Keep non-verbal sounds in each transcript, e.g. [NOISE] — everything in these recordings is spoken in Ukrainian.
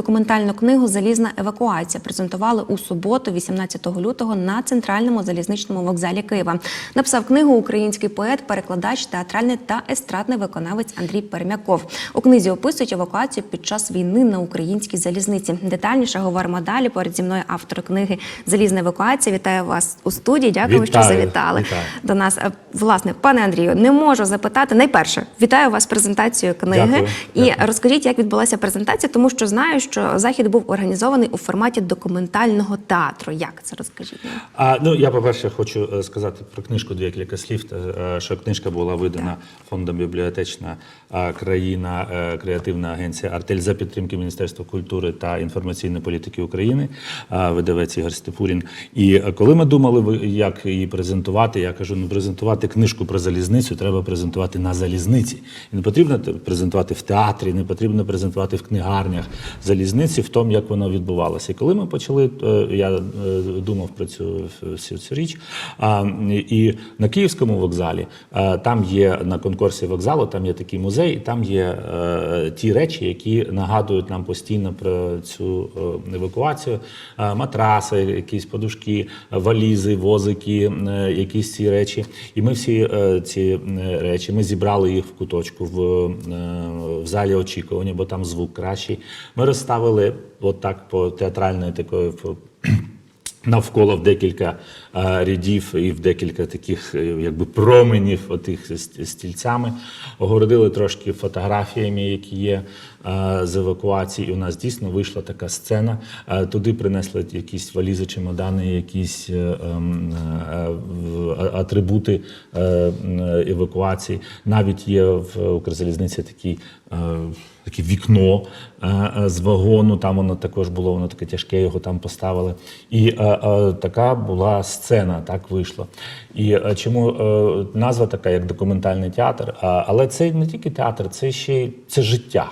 Документальну книгу Залізна евакуація презентували у суботу, 18 лютого, на центральному залізничному вокзалі Києва. Написав книгу український поет, перекладач, театральний та естрадний виконавець Андрій Пермяков. У книзі описують евакуацію під час війни на українській залізниці. Детальніше говоримо далі. Поряд зі мною автор книги Залізна евакуація. Вітаю вас у студії. Дякую, що завітали Вітаю. до нас. Е, Власне, пане Андрію, не можу запитати. Найперше, вітаю вас презентацією книги. Дякую. І Дякую. розкажіть, як відбулася презентація, тому що знаю, що захід був організований у форматі документального театру. Як це розкажіть? А, ну, я, по-перше, хочу е, сказати про книжку декілька слів, е, що книжка була видана фондом бібліотечна е, країна, креативна агенція Артель за підтримки Міністерства культури та інформаційної політики України, видавець Ігор Степурін. І коли ми думали, як її презентувати, я кажу, ну презентувати книжку про залізницю треба презентувати на залізниці. І не потрібно презентувати в театрі, не потрібно презентувати в книгарнях залізниці в тому, як воно відбувалося. І коли ми почали, е, я е, думав про цю всю цю річ. І на Київському вокзалі е, там є на конкурсі вокзалу, там є такий музей, і там є ті речі, які нагадують нам постійно про цю евакуацію. Матраси, якісь подушки, валізи, возики, якісь ці речі. І ми всі ці речі ми зібрали їх в куточку в, в залі очікування, бо там звук кращий. Ми розставили отак по театральної такої навколо в декілька е, рядів і в декілька таких е, якби променів отих стільцями. Огородили трошки фотографіями, які є з евакуації. І у нас дійсно вийшла така сцена. Е, туди принесли якісь валізи, чемодани, якісь е, ем, е, атрибути е, евакуації. Навіть є в Укрзалізниці такий. е, Таке вікно е, е, з вагону, там воно також було, воно таке тяжке, його там поставили. І е, е, така була сцена, так вийшло. І е, чому е, назва така, як документальний театр, а, але це не тільки театр, це ще й це життя.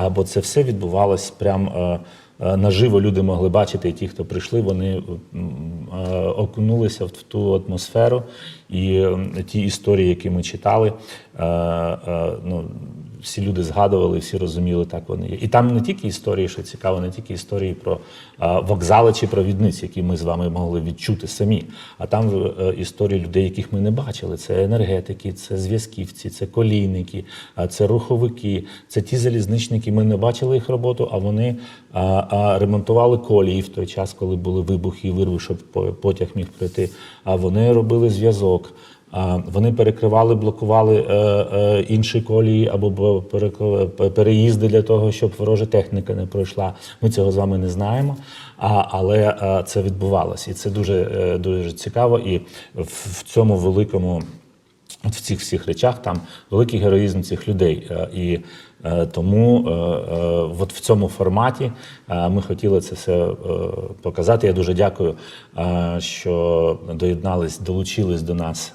А, бо це все відбувалось прям. е, е, Наживо люди могли бачити, і ті, хто прийшли, вони е, окунулися в ту атмосферу, і е, ті історії, які ми читали, е, е, ну, всі люди згадували, всі розуміли, так вони є. І там не тільки історії, що цікаво, не тільки історії про вокзали чи провідниць, які ми з вами могли відчути самі, а там е, історії людей, яких ми не бачили. Це енергетики, це зв'язківці, це колійники, це руховики, це ті залізничники. Ми не бачили їх роботу, а вони ремонтували колії в той час, коли були вибухи і вирви, щоб по- потяг міг пройти. А вони робили зв'язок. Вони перекривали, блокували е, е, інші колії або переїзди для того, щоб ворожа техніка не пройшла. Ми цього з вами не знаємо, але е, це відбувалося. І це дуже, дуже цікаво. І в цьому великому. От в цих всіх речах там великий героїзм цих людей. Е, І е, тому е, от в цьому форматі ми хотіли це все показати. Я дуже дякую, що доєднались, долучились до нас.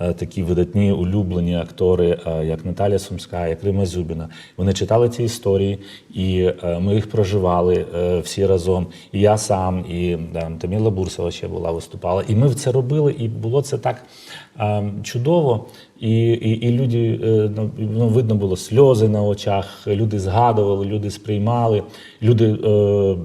Е, Такі видатні улюблені актори, е, як Наталя Сумська, як Рима Зюбіна. Вони читали ці історії, і е, ми їх проживали всі разом. І я сам, і там, Таміла Бурсова ще була, виступала. І ми це робили, і було це так чудово. І, і, і люди, ну, ну, видно було сльози на очах, люди згадували, люди сприймали, люди е,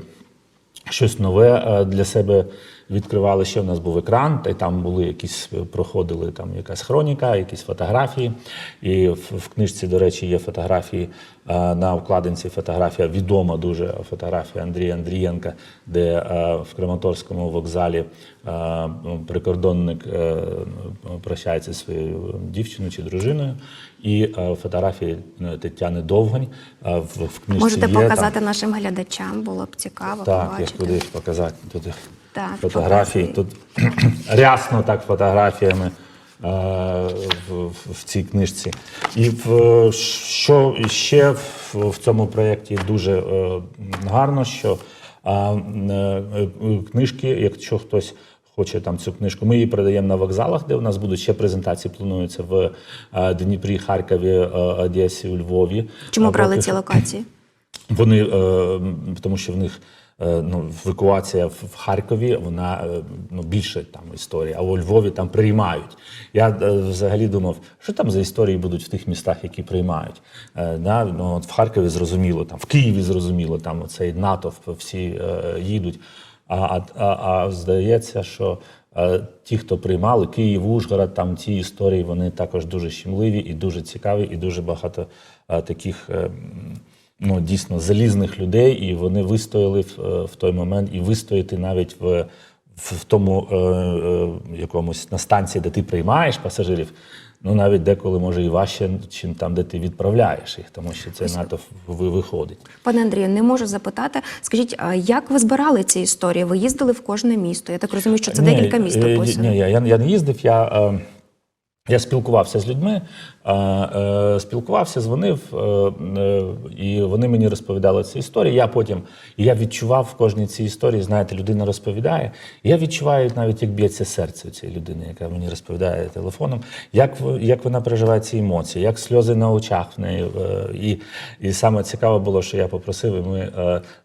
щось нове для себе відкривали. Ще в нас був екран, та й там були якісь е, проходили там якась хроніка, якісь фотографії. І в, в книжці, до речі, є фотографії е, на вкладинці. Фотографія відома дуже фотографія Андрія Андрієнка, де е, в Краматорському вокзалі прикордонник прощається зі своєю дівчиною чи дружиною. І фотографії Тетяни Довгань в, в книжці Можете є, там- показати нашим глядачам, було б цікаво так, я побачити. кудись показати тут Так, фотографії. Тут [CLEARS THROAT] рясно так фотографіями е, в, в, цій книжці. І в, що ще в, в цьому проєкті дуже е, гарно, що е, е, книжки, якщо хтось. Хоче там цю книжку. Ми її передаємо на вокзалах, де у нас будуть ще презентації. Плануються в е, Дніпрі, Харкові, е, Одесі, у Львові. Чому брали ці локації? [CLEARS THROAT] вони, е, тому що в них ну, евакуація в Харкові, вона е, ну, більше там історії, а у Львові там приймають. Я е, взагалі думав, що там за історії будуть в тих містах, які приймають. Е, да? ну, от в Харкові зрозуміло, там в Києві зрозуміло, там цей натовп всі е, їдуть. А, а, а, а здається, що е, ті, хто приймали Київ, Ужгород, там ті історії, вони також дуже щемливі і дуже цікаві, і дуже багато е, таких. Ну, дійсно залізних людей, і вони вистояли в, е, в той момент, і вистояти навіть в, в, в тому е, е, якомусь на станції, де ти приймаєш пасажирів. Ну навіть деколи може і важче, чим там, де ти відправляєш їх, тому що це НАТО виходить. Пане Андрію, не можу запитати. Скажіть, а як ви збирали ці історії? Ви їздили в кожне місто? Я так розумію, що це Ні, декілька міст е, описано. Ні, я, я не їздив. Я, е, я спілкувався з людьми, е, спілкувався, дзвонив, е, е, і вони мені розповідали ці історії. Я потім я відчував в кожній цій історії, знаєте, людина розповідає. Я відчуваю навіть, як б'ється серце цієї людини, яка мені розповідає телефоном, як, як вона переживає ці емоції, як сльози на очах в неї. І, і саме цікаве було, що я попросив, і ми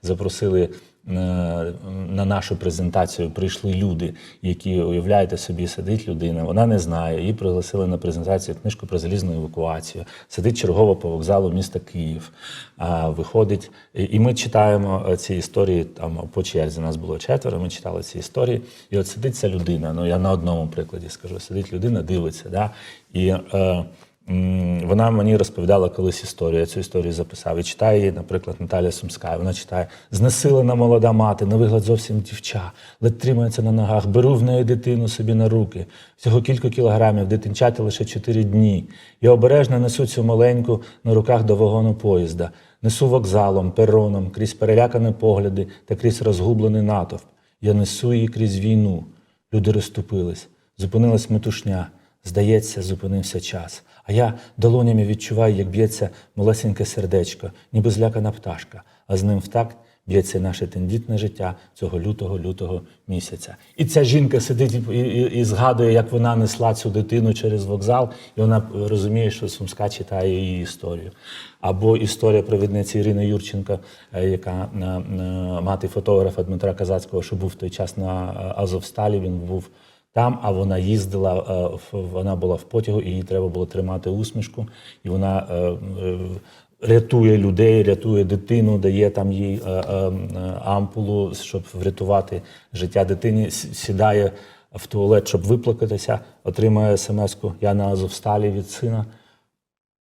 запросили. На нашу презентацію прийшли люди, які уявляєте собі, сидить людина, вона не знає. Її пригласили на презентацію книжку про залізну евакуацію. Сидить чергово по вокзалу міста Київ. Виходить, і ми читаємо е, ці історії там по черзі. Нас було четверо. Ми читали ці історії. І от сидить ця людина. Ну я на одному прикладі скажу: сидить людина, дивиться. Да? І е, Вона мені розповідала колись історію. Я цю історію записав. І читає її, наприклад, Наталія Сумська. Вона читає знесилена молода мати, на вигляд зовсім дівча, ледь тримається на ногах. Беру в неї дитину собі на руки. Всього кілька кілограмів, дитинчаті лише чотири дні. Я обережно несу цю маленьку на руках до вагону поїзда. Несу вокзалом, пероном, крізь перелякані погляди та крізь розгублений натовп. Я несу її крізь війну. Люди розступились, зупинилась метушня. Здається, зупинився час. А я долонями відчуваю, як б'ється малесеньке сердечко, ніби злякана пташка, а з ним в такт б'ється наше тендітне життя цього лютого лютого місяця. І ця жінка сидить і, і, і згадує, як вона несла цю дитину через вокзал, і вона розуміє, що Сумська читає її історію. Або історія провідниці Ірини Юрченко, е, яка е, е, мати фотографа Дмитра Казацького, що був в той час на Азовсталі. Він був там, а вона їздила, е, вона була в потягу, і їй треба було тримати усмішку. І вона е, е, рятує людей, рятує дитину, дає там їй ампулу, щоб врятувати життя дитині. Сідає в туалет, щоб виплакатися, отримує смс-ку Я на Азовсталі від сина.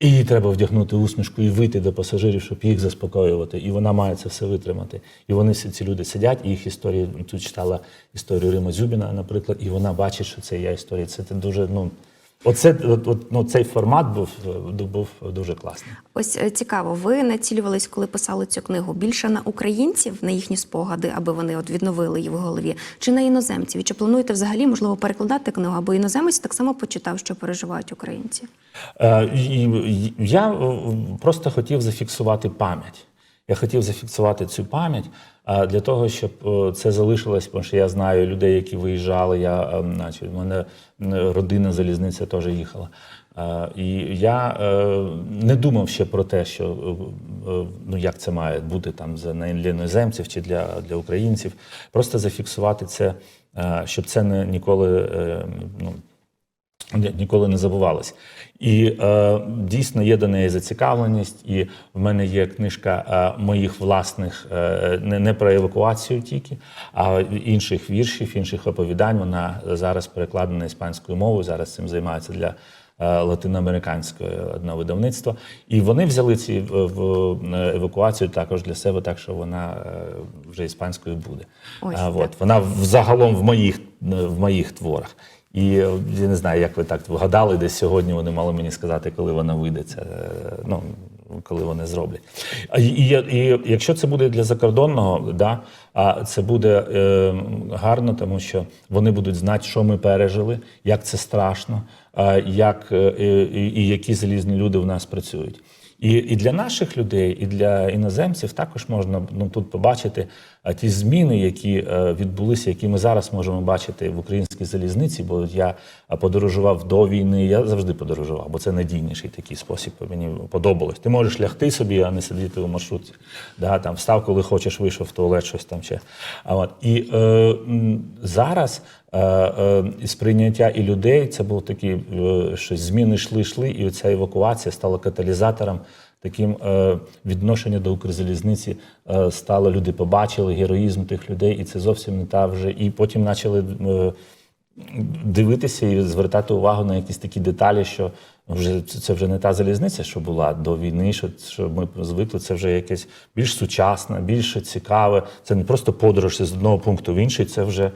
І їй треба вдягнути усмішку і вийти до пасажирів, щоб їх заспокоювати. І вона має це все витримати. І вони ці люди сидять, і їх історії тут читала історію Рима Зюбіна, наприклад, і вона бачить, що це я історія. Це дуже ну. Оце от, от, ну, цей формат був, е, був дуже класний. Ось е, цікаво, ви націлювались, коли писали цю книгу, більше на українців, на їхні спогади, аби вони от відновили її в голові, чи на іноземців? І чи плануєте взагалі можливо перекладати книгу, аби іноземець так само почитав, що переживають українці? Е, Я е, просто хотів зафіксувати пам'ять. Я хотів зафіксувати цю пам'ять е, для того, щоб е, це залишилось, тому що я знаю людей, які виїжджали. Я, е, значить, в мене родина залізниця теж їхала. Е, І я не думав ще про те, що ну як це має бути там для іноземців чи для, для українців. Просто зафіксувати це, щоб це не ніколи ну, ніколи не забувалось. І е, дійсно є до неї зацікавленість, і в мене є книжка е, моїх власних, е, не, не про евакуацію тільки, а інших віршів, інших оповідань. Вона зараз перекладена іспанською мовою. Зараз цим займається для е, латиноамериканського одного видавництва. І вони взяли ці в, в евакуацію також для себе, так що вона е, вже іспанською буде. Ось так. от, вона взагалом в моїх, в моїх творах. І е, я не знаю, як ви так вгадали, десь сьогодні вони мали мені сказати, коли вона вийде. Це, е, ну, коли вони зроблять. І, і, і якщо це буде для закордонного, да, а це буде е, гарно, тому що вони будуть знати, що ми пережили, як це страшно, а, як, е, і, і які залізні люди в нас працюють. І, і для наших людей, і для іноземців також можна ну, тут побачити ті зміни, які е, відбулися, які ми зараз можемо бачити в українській залізниці. Бо я подорожував до війни, я завжди подорожував, бо це надійніший такий спосіб. Мені подобалось. Ти можеш лягти собі, а не сидіти у маршрутці. Да, там встав, коли хочеш, вийшов в туалет, щось там ще. А от і е, зараз. Е, е, і сприйняття і людей це був такий, е, що зміни йшли, йшли, і ця евакуація стала каталізатором таким відношення до Укрзалізниці стало. Люди побачили героїзм тих людей, і це зовсім не та вже. І потім почали дивитися і звертати увагу на якісь такі деталі, що вже це вже не та залізниця, що була до війни, що, що ми звикли. Це вже якесь більш сучасне, більш цікаве. Це не просто подорож з одного пункту в інший, це вже.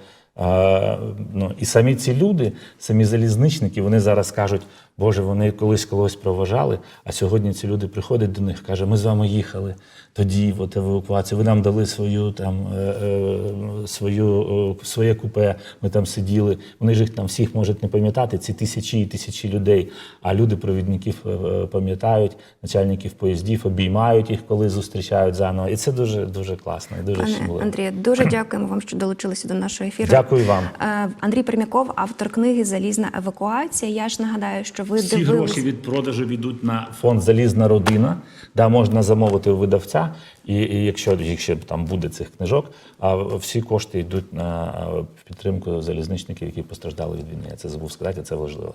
Ну, і самі ці люди, самі залізничники, вони зараз кажуть, Боже, вони колись когось проважали, а сьогодні ці люди приходять до них, каже, ми з вами їхали тоді, в от евакуацію, ви нам дали свою там е, е, свою е, своє купе, ми там сиділи. Вони ж їх там всіх можуть не пам'ятати, ці тисячі і тисячі людей. А люди провідників пам'ятають, начальників поїздів, обіймають їх, коли зустрічають заново. І це дуже дуже класно і дуже Пане. Андрію, дуже дякуємо вам, що долучилися до нашого ефіру. Дякую вам. Андрій Пермяков, автор книги Залізна евакуація. Я ж нагадаю, що ви Всі дивились гроші від продажу йдуть на фонд Залізна родина, де можна замовити у видавця. І, і якщо, якщо там буде цих книжок, а всі кошти йдуть на підтримку залізничників, які постраждали від війни. Я це забув сказати, це важливо.